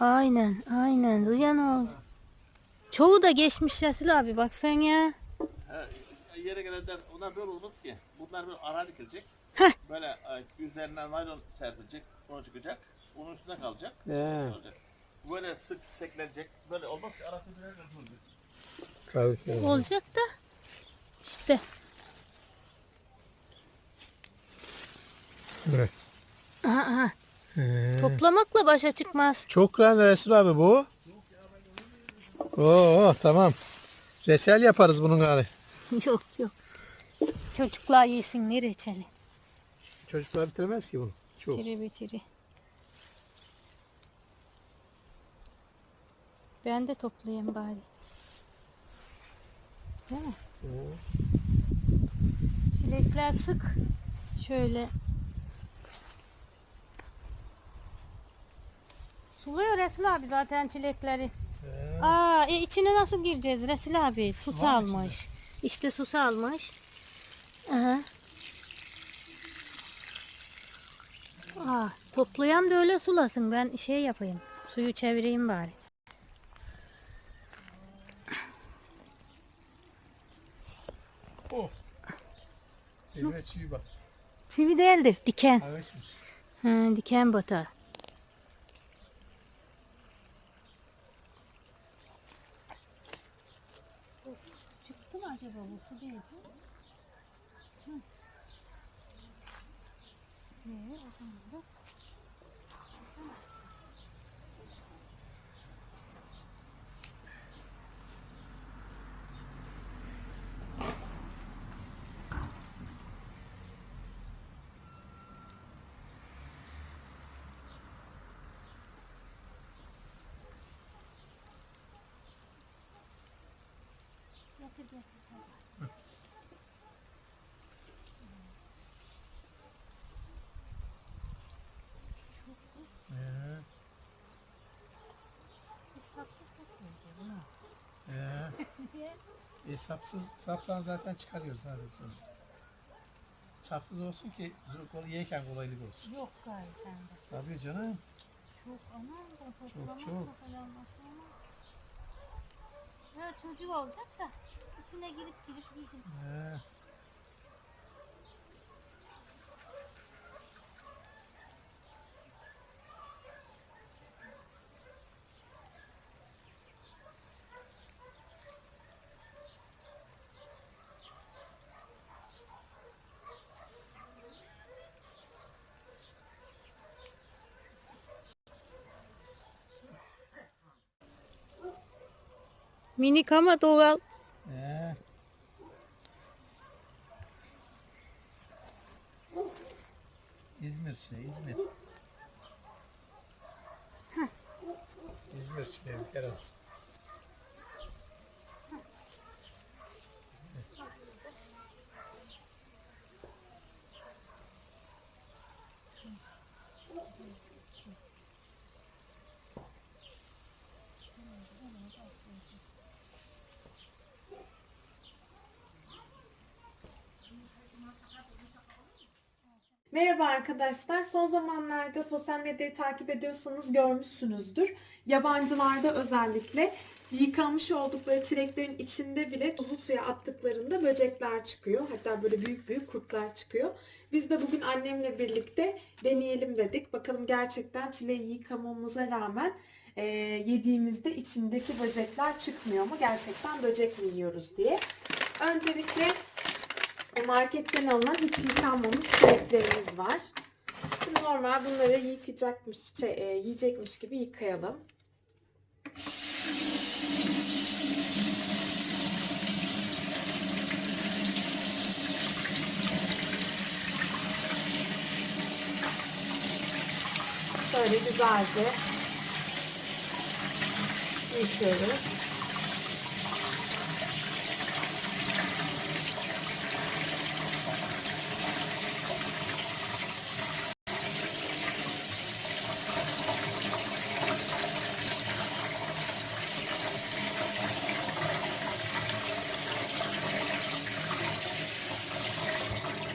Aynen aynen duyan ol. Çoğu da geçmiş Resul abi bak sen ya. He, yere gelenler onlar böyle olmaz ki. Bunlar böyle ara dikilecek. Heh. Böyle e, üzerine naylon serpilecek. Onu çıkacak. Onun üstüne kalacak. He. Olacak. Böyle sık seklenecek. Böyle olmaz ki arasında biraz olacak. Tabii ki. Olacak da işte. Evet. Aha, aha. He. Toplamakla başa çıkmaz. Çok lan Resul abi bu. Oo tamam. Reçel yaparız bunun gari. yok yok. Çocuklar yesin ne reçeli. Çocuklar bitiremez ki bunu. Çok. Bitiri bitiri. Ben de toplayayım bari. Değil mi? Çilekler sık. Şöyle. Suluyor Resul abi zaten çilekleri. He. Aa, e, içine nasıl gireceğiz Resul abi? Su salmış. İşte su salmış. Aha. Aa, toplayan da öyle sulasın. Ben şey yapayım. Suyu çevireyim bari. Oh. Evet çiğ bak. Çivi değildir, diken. Ha, diken batar. Acaba bu su değil? Ne o zaman da? Getir getir. He. Biz sapsız toplayacağız bunu. He. E, sapsız, saptan zaten çıkarıyoruz sadece sonra. Sapsız olsun ki zor- kol- yerken kolaylık olsun. Yok gayet sende. Tabii canım. Çok anam da toplamakla çok. falan başlamaz. Ya çocuk olacak da içine girip girip yiyecek. He. Minik ama doğal. He. İzmir şey, İzmir. İzmir şey, bir kere. Merhaba arkadaşlar. Son zamanlarda sosyal medyayı takip ediyorsanız görmüşsünüzdür. Yabancılarda özellikle yıkanmış oldukları çileklerin içinde bile tuzlu suya attıklarında böcekler çıkıyor. Hatta böyle büyük büyük kurtlar çıkıyor. Biz de bugün annemle birlikte deneyelim dedik. Bakalım gerçekten çileği yıkamamıza rağmen e, yediğimizde içindeki böcekler çıkmıyor mu? Gerçekten böcek mi yiyoruz diye. Öncelikle marketten alınan hiç yıkanmamış çileklerimiz var. Şimdi normal bunları yıkayacakmış, şey, e, yiyecekmiş gibi yıkayalım. Böyle güzelce yıkıyoruz.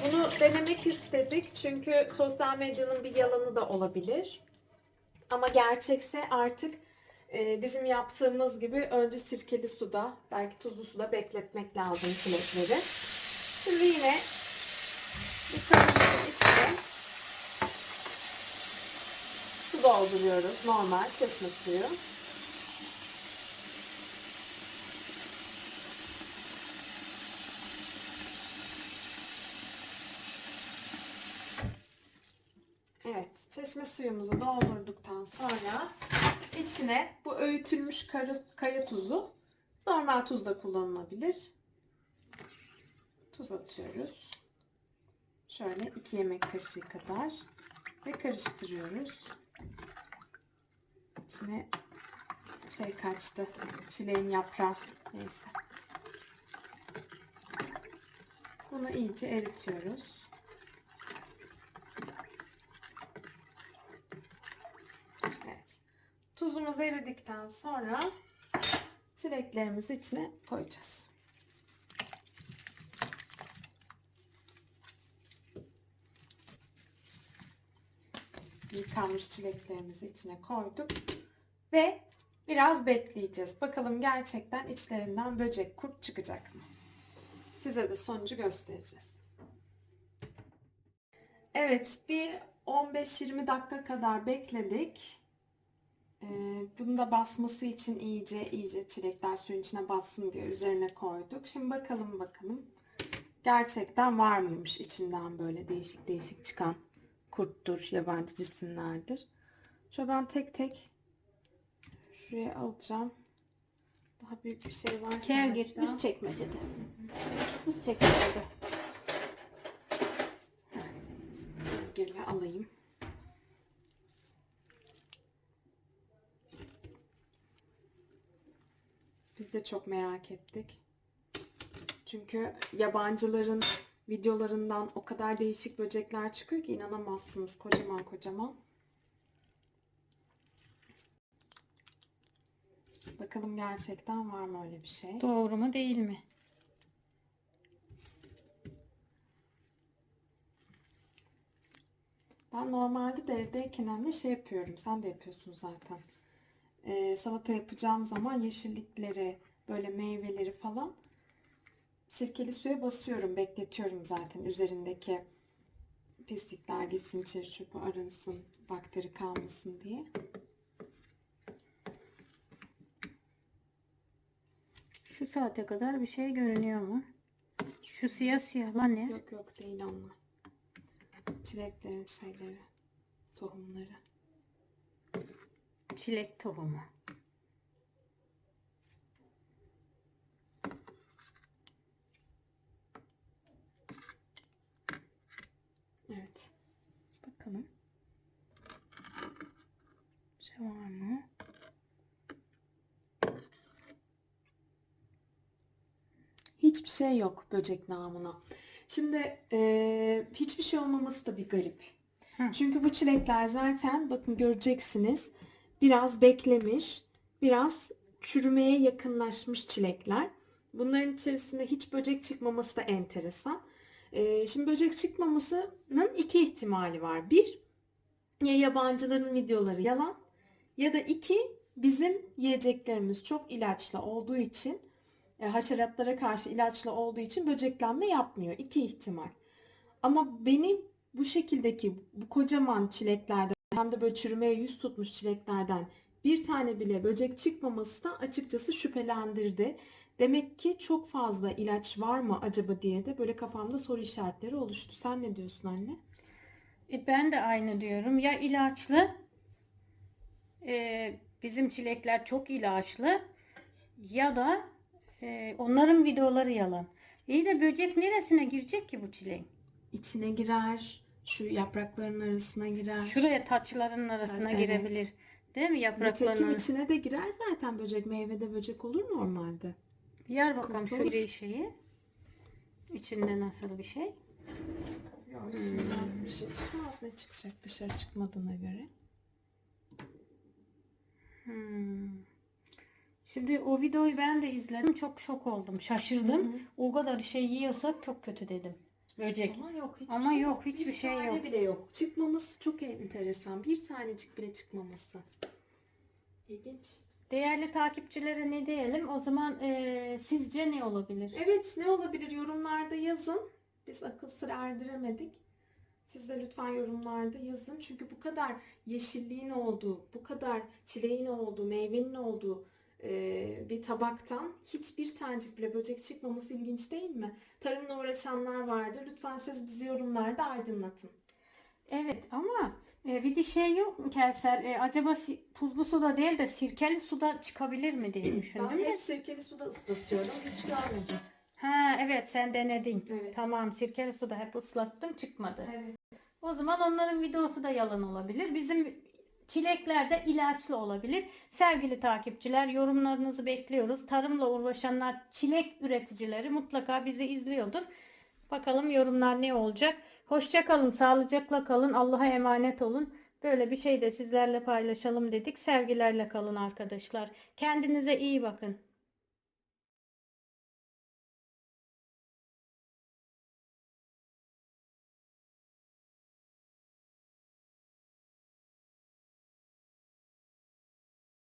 Bunu denemek istedik çünkü sosyal medyanın bir yalanı da olabilir. Ama gerçekse artık e, bizim yaptığımız gibi önce sirkeli suda, belki tuzlu suda bekletmek lazım çilekleri. Şimdi yine bir kabımızın içine su dolduruyoruz. Normal çeşme suyu. Evet, çeşme suyumuzu doldurduktan sonra içine bu öğütülmüş kaya tuzu, normal tuz da kullanılabilir. Tuz atıyoruz. Şöyle 2 yemek kaşığı kadar ve karıştırıyoruz. İçine şey kaçtı. Çileğin yaprağı. Neyse. Bunu iyice eritiyoruz. Evet. Tuzumuz eridikten sonra çileklerimizi içine koyacağız. Yıkanmış çileklerimizi içine koyduk ve biraz bekleyeceğiz. Bakalım gerçekten içlerinden böcek, kurt çıkacak mı? Size de sonucu göstereceğiz. Evet, bir 15-20 dakika kadar bekledik. Ee, bunu da basması için iyice iyice çilekler suyun içine bassın diye üzerine koyduk. Şimdi bakalım bakalım. Gerçekten var mıymış içinden böyle değişik değişik çıkan kurttur, yabancı cisimlerdir. Şöyle ben tek tek şuraya alacağım. Daha büyük bir şey git hatta- üst çekmecede. Üst çekmecede. Geri alayım. Biz de çok merak ettik. Çünkü yabancıların videolarından o kadar değişik böcekler çıkıyor ki inanamazsınız. Kocaman kocaman. Bakalım gerçekten var mı öyle bir şey? Doğru mu değil mi? Ben normalde de evdeyken anne şey yapıyorum. Sen de yapıyorsun zaten. Ee, salata yapacağım zaman yeşillikleri, böyle meyveleri falan sirkeli suya basıyorum. Bekletiyorum zaten. Üzerindeki pislikler gitsin, içeri çöpü arınsın, bakteri kalmasın diye. Şu saate kadar bir şey görünüyor mu? Şu siyah siyah lan ne? Yok yok değil onlar. Çileklerin şeyleri, tohumları. Çilek tohumu. Evet. Bakalım. Bir şey var mı? Hiçbir şey yok böcek namına. Şimdi eee, hiçbir şey olmaması da bir garip. Hı. Çünkü bu çilekler zaten bakın göreceksiniz biraz beklemiş, biraz çürümeye yakınlaşmış çilekler. Bunların içerisinde hiç böcek çıkmaması da enteresan. Eee, şimdi böcek çıkmamasının iki ihtimali var. Bir, ya yabancıların videoları yalan ya da iki, bizim yiyeceklerimiz çok ilaçlı olduğu için e, haşeratlara karşı ilaçlı olduğu için böceklenme yapmıyor. İki ihtimal. Ama benim bu şekildeki bu kocaman çileklerden hem de böyle çürümeye yüz tutmuş çileklerden bir tane bile böcek çıkmaması da açıkçası şüphelendirdi. Demek ki çok fazla ilaç var mı acaba diye de böyle kafamda soru işaretleri oluştu. Sen ne diyorsun anne? E, ben de aynı diyorum. Ya ilaçlı e, bizim çilekler çok ilaçlı ya da e, onların videoları yalan. İyi de böcek neresine girecek ki bu çileğin? İçine girer, şu yaprakların arasına girer. Şuraya taçların arasına Evet. girebilir. Değil mi Nitekim yapraklarının? içine de girer zaten böcek. Meyvede böcek olur normalde. Yer bakalım şu Kurtulur. şeyi. İçinde nasıl bir şey? Yok içinden bir şey çıkmaz. Ne çıkacak dışarı çıkmadığına göre? Hmm. Şimdi o videoyu ben de izledim. Çok şok oldum. Şaşırdım. Hı hı. O kadar şey yiyorsak çok kötü dedim. Böcek. Ama yok hiçbir Ama şey yok, hiçbir bir şey tane yok. bile yok. Çıkmaması çok enteresan. Bir tanecik bile çıkmaması. İlginç. Değerli takipçilere ne diyelim? O zaman eee, sizce ne olabilir? Evet ne olabilir yorumlarda yazın. Biz akıl sır erdiremedik. Siz de lütfen yorumlarda yazın. Çünkü bu kadar yeşilliğin olduğu, bu kadar çileğin olduğu, meyvenin olduğu e, bir tabaktan hiçbir tanecik bile böcek çıkmaması ilginç değil mi? Tarımla uğraşanlar vardır. Lütfen siz bizi yorumlarda aydınlatın. Evet ama e, bir de şey yok mu Kevser? E, acaba si- tuzlu suda değil de sirkeli suda çıkabilir mi diye Ben düşündüm. hep sirkeli suda ıslatıyorum. Hiç görmedim. Ha evet sen denedin. Evet. Tamam sirkeli suda hep ıslattım çıkmadı. Evet. O zaman onların videosu da yalan olabilir. Bizim çilekler de ilaçlı olabilir. Sevgili takipçiler yorumlarınızı bekliyoruz. Tarımla uğraşanlar çilek üreticileri mutlaka bizi izliyordur. Bakalım yorumlar ne olacak. Hoşça kalın, sağlıcakla kalın, Allah'a emanet olun. Böyle bir şey de sizlerle paylaşalım dedik. Sevgilerle kalın arkadaşlar. Kendinize iyi bakın.